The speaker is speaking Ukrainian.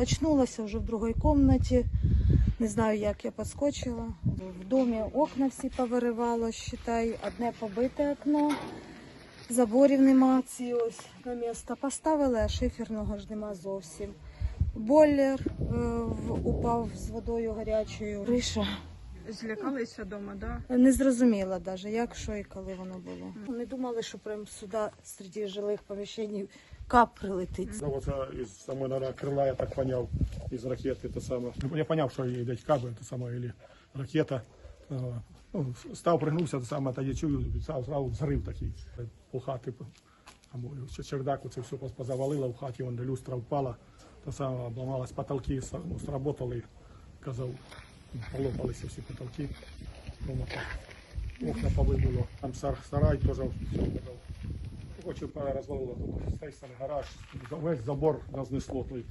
Очнулася вже в другій кімнаті. Не знаю, як я підскочила. В домі окна всі повиривало, считай, одне побите окно. Заборів нема, ці ось на місто поставили, а шиферного ж нема зовсім. Бойлер е, упав з водою гарячою. Криша. Злякалися вдома, да? Не зрозуміла навіть, як, що і коли воно було. Не думали, що прямо сюди, серед жилих поміщень, кап прилетить. Ну, вот а, из самой, наверное, крыла, я так понял, из ракеты это самое. Ну, Я понял, что видать кабы, это самое, или ракета. А, Ну, став пригнувся, це саме, тоді чую, сразу, сразу взрив такий. У хати, а мой чердак, це все позавалило, в хаті вон, де люстра впала, то саме обламалась, потолки с- ну, сработали, казав, полопалися всі потолки. Ну. Окна повибило, там сарай теж все казав. Очі розвалило тут з гараж, весь забор рознесло той